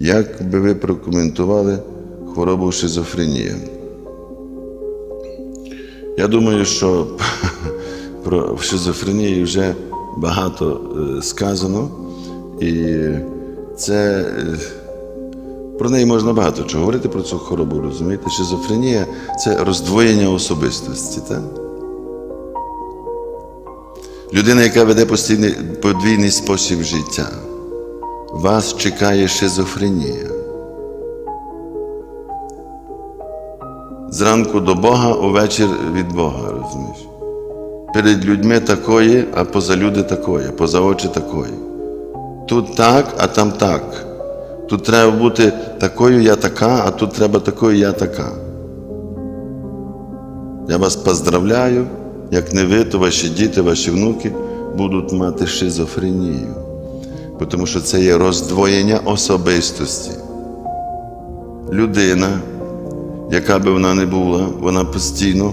Як би ви прокоментували хворобу шизофренія? Я думаю, що про шизофренію вже багато е, сказано, і це е, про неї можна багато чого говорити про цю хворобу, розумієте? Шизофренія це роздвоєння особистості. Так? Людина, яка веде постійний подвійний спосіб життя, вас чекає шизофренія. Зранку до Бога, увечір від Бога, розумієш? Перед людьми такої, а поза люди такої, поза очі такої. Тут так, а там так. Тут треба бути такою, я така, а тут треба такою, я така. Я вас поздравляю, як не ви, то ваші діти, ваші внуки будуть мати шизофренію. Тому що це є роздвоєння особистості. Людина, яка би вона не була, вона постійно,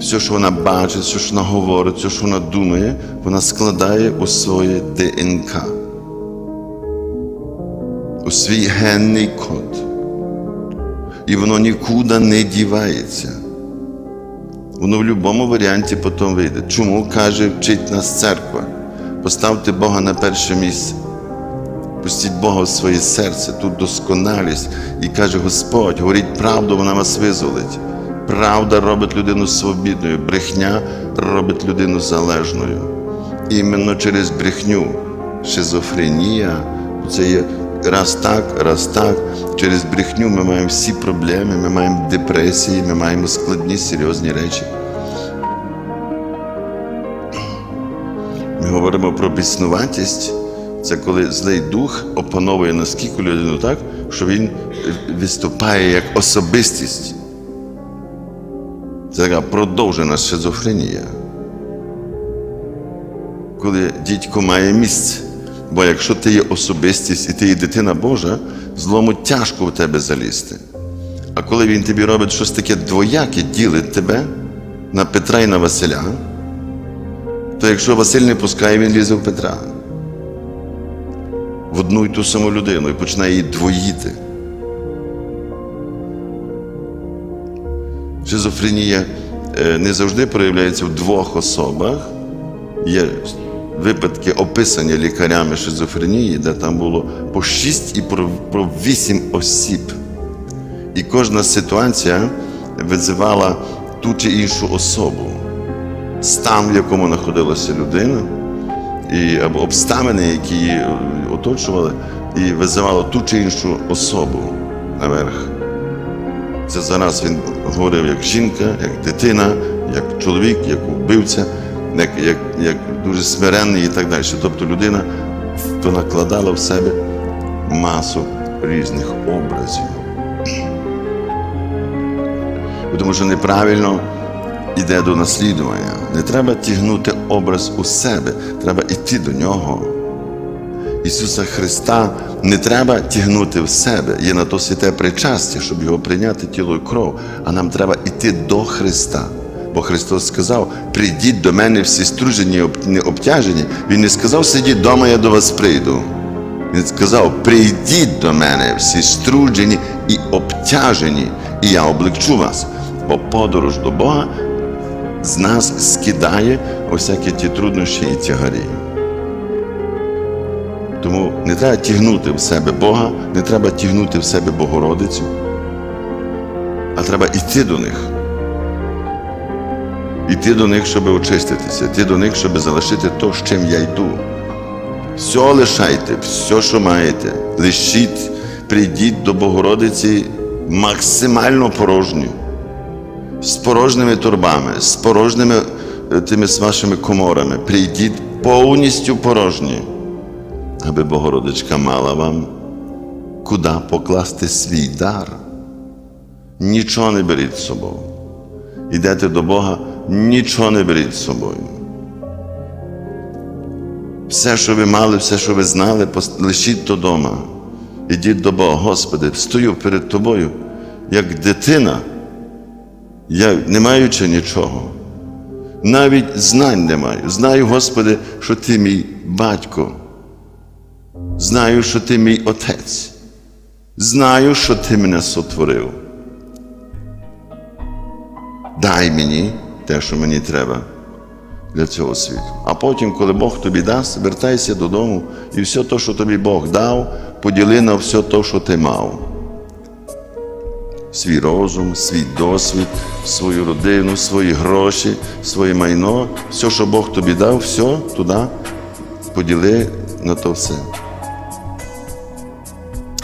все, що вона бачить, все, що вона говорить, все, що вона думає, вона складає у своє ДНК, у свій генний код. І воно нікуди не дівається. Воно в будь-якому варіанті потім вийде. Чому каже, вчить нас церква? Поставте Бога на перше місце. Пустіть Бога в своє серце, тут досконалість. І каже Господь, говоріть правду, вона вас визволить. Правда робить людину свобідною, брехня робить людину залежною. Іменно через брехню, шизофренія, це є раз так, раз так. Через брехню ми маємо всі проблеми, ми маємо депресії, ми маємо складні, серйозні речі. Ми говоримо про біснуватість. Це коли злий дух опановує наскільки людину так, що він виступає як особистість. Це така продовжена шизофренія. Коли дідько має місце. Бо якщо ти є особистість і ти є дитина Божа, злому тяжко в тебе залізти. А коли він тобі робить щось таке двояке, ділить тебе на Петра і на Василя, то якщо Василь не пускає, він лізе в Петра в одну й ту саму людину і починає її двоїти. Шизофренія е, не завжди проявляється в двох особах. Є випадки описані лікарями шизофренії, де там було по шість і про, про вісім осіб. І кожна ситуація визивала ту чи іншу особу, стан, в якому знаходилася людина, і, або обставини, які її оточували, і визивало ту чи іншу особу наверх. Це зараз він говорив як жінка, як дитина, як чоловік, як вбивця, як, як, як дуже смиренний і так далі. Тобто людина накладала в себе масу різних образів. Тому що неправильно йде до наслідування. Не треба тягнути образ у себе, треба йти до нього. Ісуса Христа не треба тягнути в себе. Є на то святе причастя, щоб його прийняти тіло і кров. А нам треба йти до Христа. Бо Христос сказав: прийдіть до мене всі стружені, не обтяжені. Він не сказав, сидіть вдома, я до вас прийду. Він сказав: прийдіть до мене всі струджені і обтяжені, і я облегчу вас. Бо подорож до Бога з нас скидає усякі ті труднощі і тягарі. Тому не треба тягнути в себе Бога, не треба тягнути в себе Богородицю, а треба йти до них. Йти до них, щоб очиститися, йти до них, щоб залишити то, з чим я йду. Все лишайте, все, що маєте, лишіть, прийдіть до Богородиці максимально порожньою, з порожніми турбами, з порожніми е, тими вашими коморами. Прийдіть повністю порожні, аби Богородичка мала вам куди покласти свій дар. Нічого не беріть з собою. Йдете до Бога, нічого не беріть з собою. Все, що ви мали, все, що ви знали, лишіть то дома. Ідіть до Бога, Господи, стою перед Тобою, як дитина, я не маючи нічого. Навіть знань не маю. Знаю, Господи, що Ти мій батько. Знаю, що Ти мій отець. знаю, що ти мене сотворив. Дай мені те, що мені треба для цього світу. А потім, коли Бог тобі дасть, вертайся додому і все те, що тобі Бог дав, поділи на все те, що ти мав. Свій розум, свій досвід, свою родину, свої гроші, своє майно, все, що Бог тобі дав, все туди поділи на то все.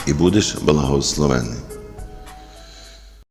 І будеш благословений.